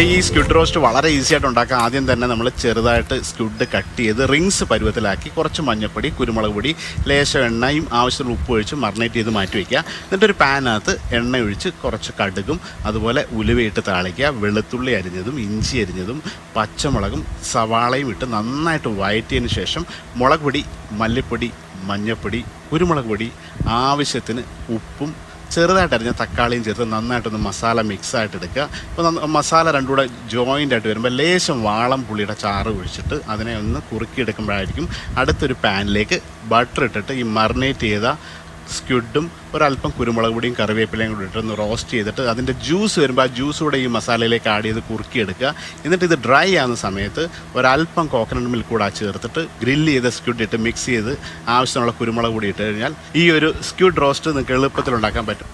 ഈ squid roast വളരെ easy ആയിട്ട് ഉണ്ടാക്കാം. ആദ്യം തന്നെ നമ്മൾ ചെറുതായിട്ട് സ്ക്വിഡ് കട്ട് ചെയ്ത് റിങ്സ് പരുവത്തിലാക്കി കുറച്ച് മഞ്ഞപ്പൊടി കുരുമുളക് പൊടി ലേശം എണ്ണയും ആവശ്യമുള്ള ഉപ്പ് ഒഴിച്ച് മറിനേറ്റ് ചെയ്ത് മാറ്റി വയ്ക്കുക എന്നിട്ടൊരു പാനകത്ത് എണ്ണ ഒഴിച്ച് കുറച്ച് കടുകും അതുപോലെ ഉലുവയിട്ട് താളിക്കുക. വെളുത്തുള്ളി അരിഞ്ഞതും ഇഞ്ചി അരിഞ്ഞതും പച്ചമുളകും സവാളയും ഇട്ട് നന്നായിട്ട് വഴറ്റിയതിന് ശേഷം മുളക് പൊടി മല്ലിപ്പൊടി മഞ്ഞപ്പൊടി കുരുമുളക് പൊടി ആവശ്യത്തിന് ഉപ്പും ചെറുതായിട്ട് അരിഞ്ഞ തക്കാളിയും ചേർത്ത് നന്നായിട്ടൊന്ന് മസാല മിക്സ് ആയിട്ട് എടുക്കുക അപ്പോൾ മസാല രണ്ടും കൂടെ ജോയിന്റ് ആയിട്ട് വരുമ്പോൾ ലേശം വാളം പുളിയുടെ ചാറ് ഒഴിച്ചിട്ട് അതിനെ ഒന്ന് കുറുക്കിയെടുക്കുമ്പോഴായിരിക്കും അടുത്തൊരു പാനിലേക്ക് ബട്ടർ ഇട്ടിട്ട് ഈ മറിനേറ്റ് ചെയ്ത സ്ക്യുഡും ഒരല്പം കുരുമുളക് പൊടിയും കറിവേപ്പിലയും കൂടി ഇട്ടൊന്ന് റോസ്റ്റ് ചെയ്തിട്ട് അതിന്റെ ജ്യൂസ് വരുമ്പോൾ ആ ജ്യൂസ് കൂടെ ഈ മസാലയിലേക്ക് ആഡ് ചെയ്ത് കുറുക്കിയെടുക്കുക. എന്നിട്ട് ഇത് ഡ്രൈ ആകുന്ന സമയത്ത് ഒരല്പം കോക്കനട്ട് മിൽക്ക് കൂടെ ചേർത്തിട്ട് ഗ്രില്ല് ചെയ്ത സ്ക്യുഡ് ഇട്ട് മിക്സ് ചെയ്ത് ആവശ്യമുള്ള കുരുമുളക് പൊടി ഇട്ട് കഴിഞ്ഞാൽ ഈ ഒരു സ്ക്യുഡ് റോസ്റ്റ് നിങ്ങൾക്ക് എളുപ്പത്തിൽ ഉണ്ടാക്കാൻ പറ്റും.